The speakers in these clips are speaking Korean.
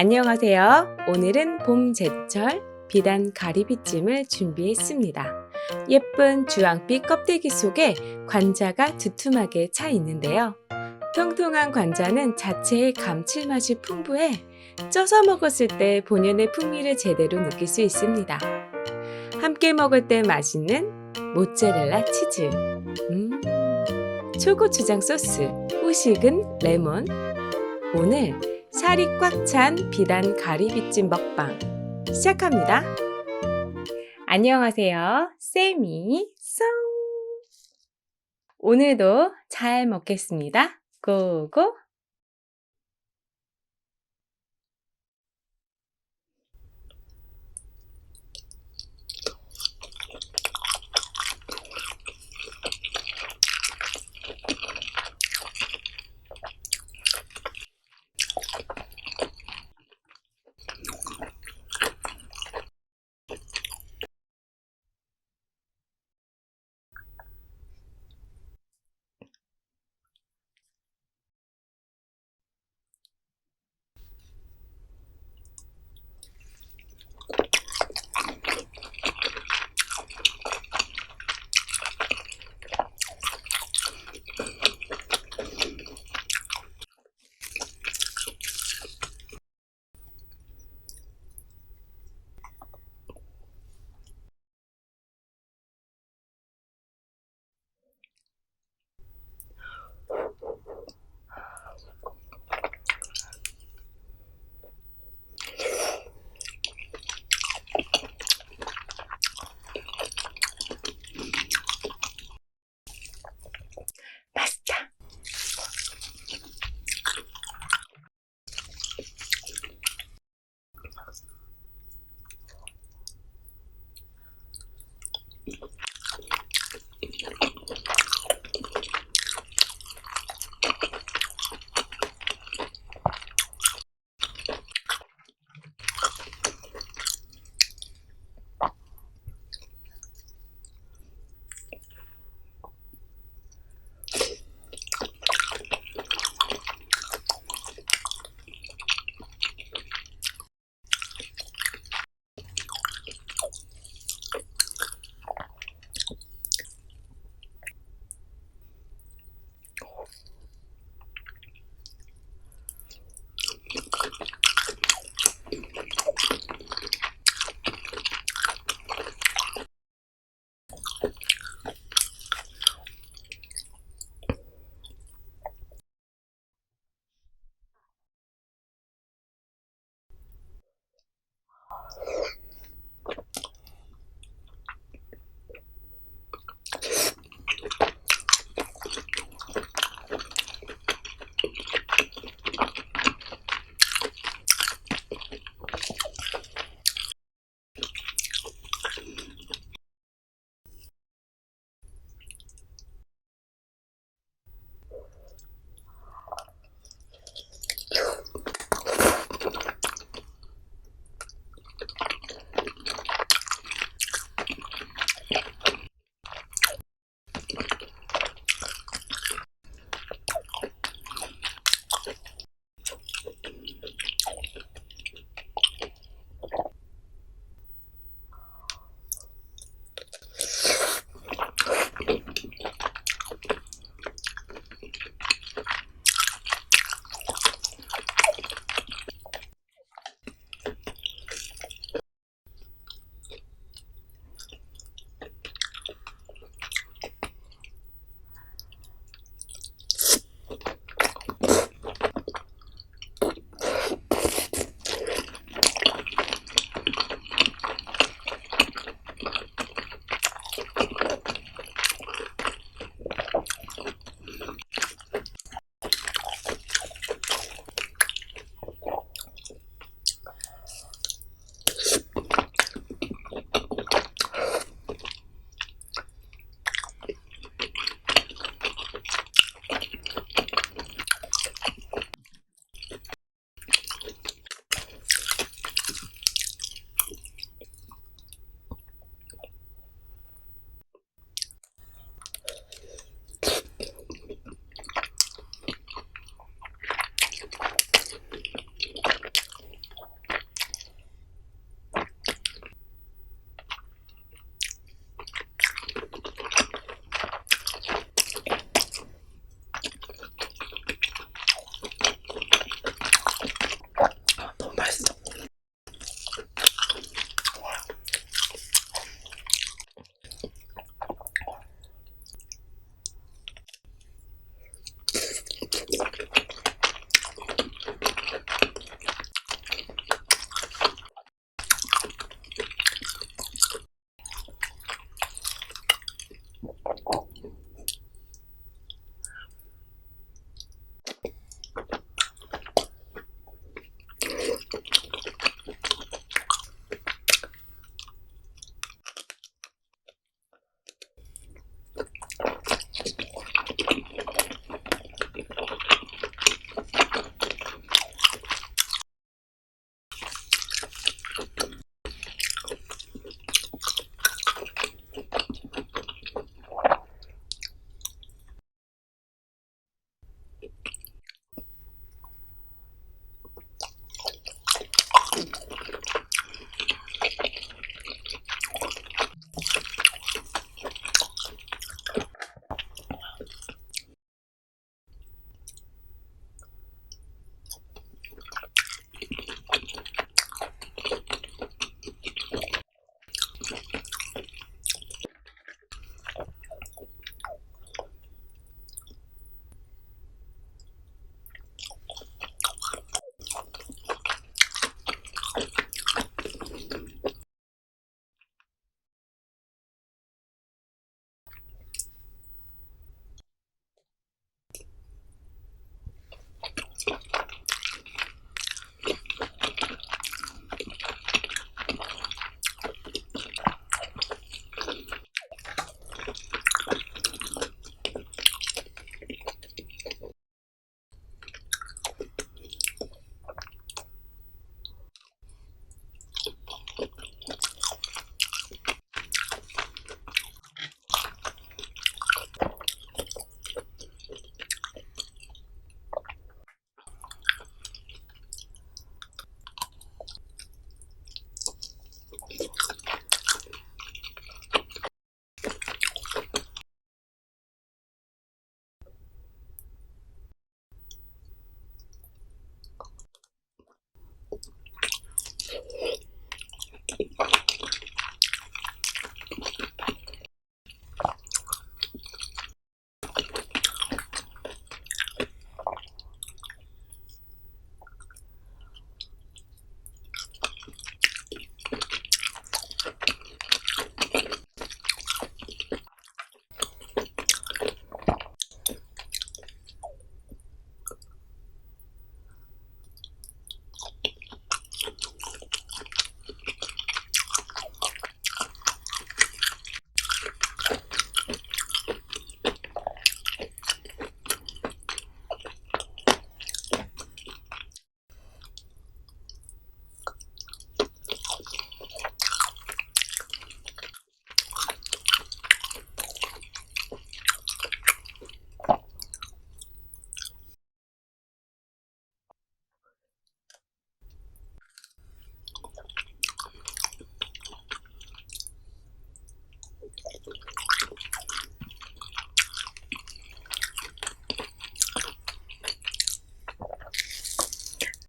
안녕하세요. 오늘은 봄 제철 비단 가리비찜을 준비했습니다. 예쁜 주황빛 껍데기 속에 관자가 두툼하게 차 있는데요. 통통한 관자는 자체의 감칠맛이 풍부해 쪄서 먹었을 때 본연의 풍미를 제대로 느낄 수 있습니다. 함께 먹을 때 맛있는 모짜렐라 치즈, 음, 초고추장 소스, 후식은 레몬. 오늘 살이 꽉 찬 비단 가리비찜 먹방 시작합니다. 안녕하세요. 쌤이 송. 오늘도 잘 먹겠습니다. 고고.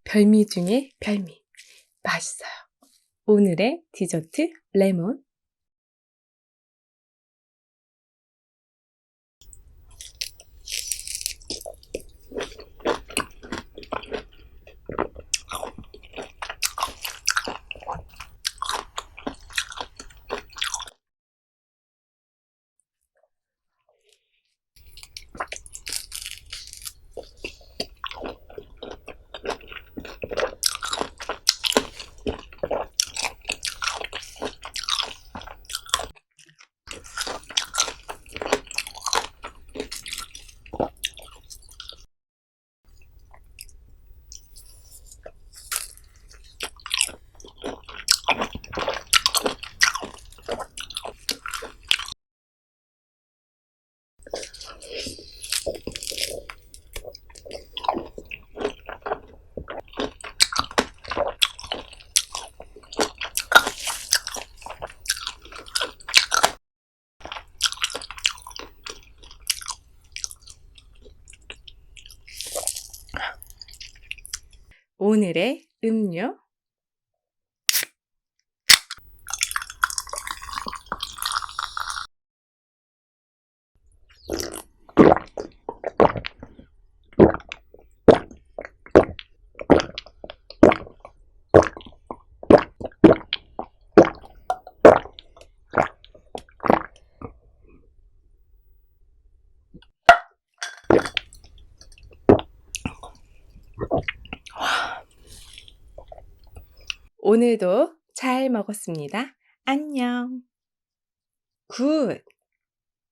별미 중에 별미. 맛있어요. 오늘의 디저트 레몬. 오늘의 음료. 오늘도 잘 먹었습니다. 안녕. 굿.